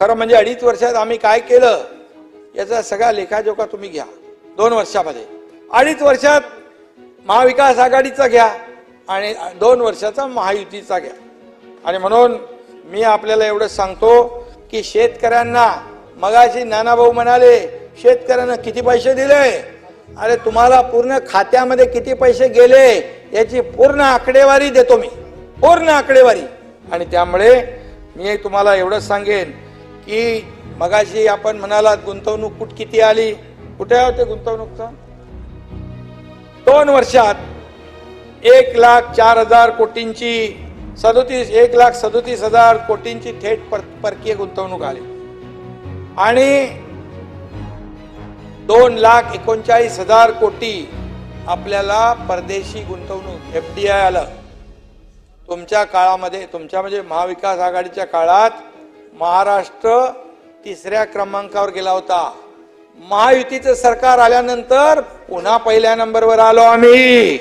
खरं म्हणजे अडीच वर्षात आम्ही काय केलं याचा सगळा लेखाजोखा तुम्ही घ्या. दोन वर्षामध्ये. अडीच वर्षात महाविकास आघाडीचा घ्या आणि दोन वर्षाचा महायुतीचा घ्या. आणि म्हणून मी आपल्याला एवढं सांगतो की शेतकऱ्यांना मगाशी नानाभाऊ म्हणाले शेतकऱ्यांना किती पैसे दिले? अरे तुम्हाला पूर्ण खात्यामध्ये किती पैसे गेले? याची पूर्ण आकडेवारी देतो मी. पूर्ण आकडेवारी. आणि त्यामुळे मी तुम्हाला एवढंच सांगेन की मगाशी आपण म्हणालात गुंतवणूक कुठ किती आली? कुठे होते गुंतवणूकचा? दोन वर्षात एक लाख चार हजार कोटींची सदोतीस एक लाख सदोतीस हजार कोटींची थेट पर, परकीय गुंतवणूक आली. आणि दोन लाख एकोणचाळीस हजार कोटी आपल्याला परदेशी गुंतवणूक एफ डी आय आलं. तुमच्या काळामध्ये तुमच्या म्हणजे महाविकास आघाडीच्या काळात महाराष्ट्र तिसऱ्या क्रमांकावर गेला होता. महायुतीचं सरकार आल्यानंतर पुन्हा पहिल्या नंबरवर आलो आम्ही.